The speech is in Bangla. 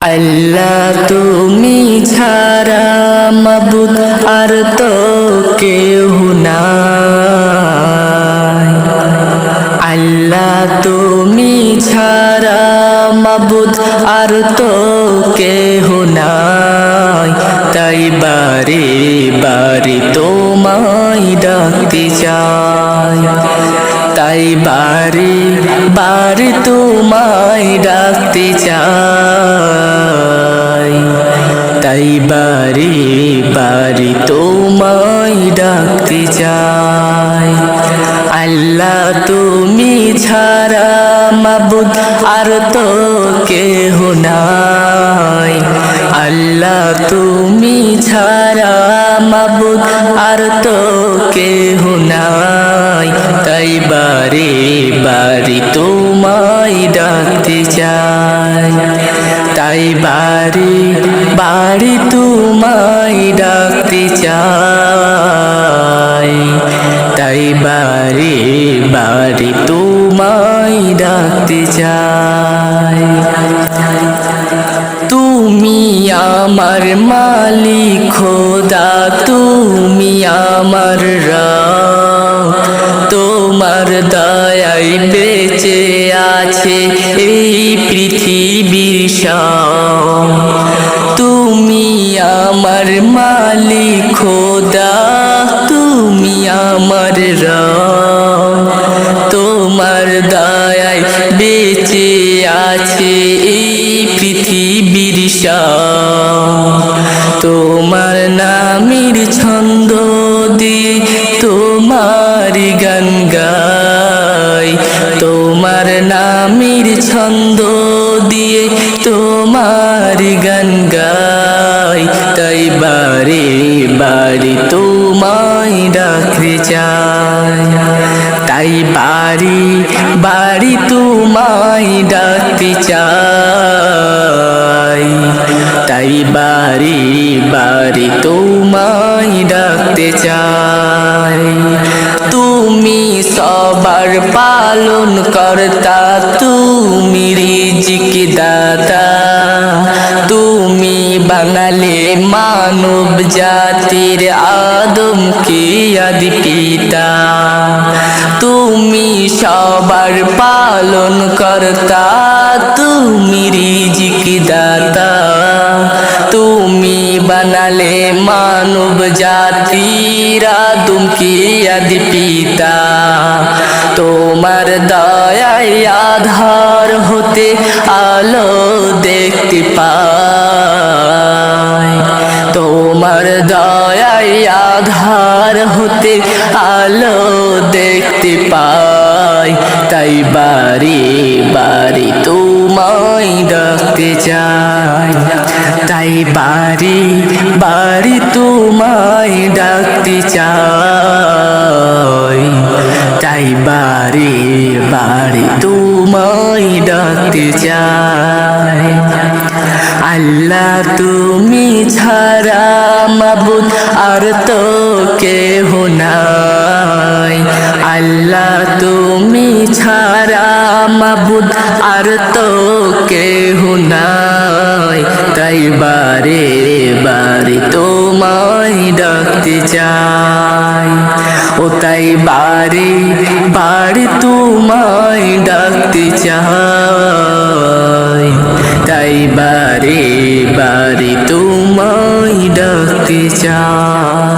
আল্লাহ তুমি ছাড়া মাবুদ আর তো কেউ নাই। আল্লাহ তুমি ছাড়া মাবুদ আর তো কেহ নাই। তাই বারে বারে তোমায় ডাকতে চাই। তাই বারে বারে তোমায় ডাকতে চাই। তাই বারে বারে তোমায় ডাকতে চাই। আল্লাহ তুমি ছাড়া মাবুদ আর তো কেহ নাই। আল্লাহ তুমি ছাড়া মাবুদ আর তো বারে বারে তোমায় ডাকতে চাই। তাই বারে বারে তোমায় ডাকতে চাই। তাই বারে বারে তোমায় ডাকতে চাই। তুমি আমার মালিক, খোদা, তুমি আমার রব তোমার দয়ায় বেঁচে আছে এই পৃথিবীর সব তুমি আমার মালিক খোদা, তুমি আমার রব তোমার দয়ায় বেঁচে আছে এই পৃথিবীর সব তোমার নামের ছন্দ তোমার ছন্দ দিয়ে তোমার গান গাই। তাই বারে বারে তোমায় ডাকতে চাই। তাই বাড়ি বাড়ি তোমায় ডাকতে চাই। তাই বাড়ি বাড়ি তোমায় ডাকতে চাই। তুমি সবার পালন কর্তা, তুমি রিজিক দাতা তুমি বাঙালি মানব জাতির আদম কি আদি পিতা তুমি সবার পালন কর্তা, তুমি রিজিক দাতা তুমি বানালে মানব জাতির আদম কি আদি পিতা তোমার দয়ায় আধার হতে আলো দেখতে পাই তোমার দয়ায় আধার হতে আলো দেখতে পাই তাই বারে বারে তোমায় ডাকতে চাই। তাই বারে বারে তোমায় ডাকতে চাই। চাই আল্লাহ, তুমি ছাড়া মাবুদ আর তো কেহ নাই। আল্লাহ, তুমি ছাড়া মাবুদ আর তো কেহ নাই। তাই বারে বারে তোমায় ডাকতে চাই। ও তাই বারে বারে তোমায় ডাকতে চাই। তাই বারে বারে তোমায় ডাকতে চাই।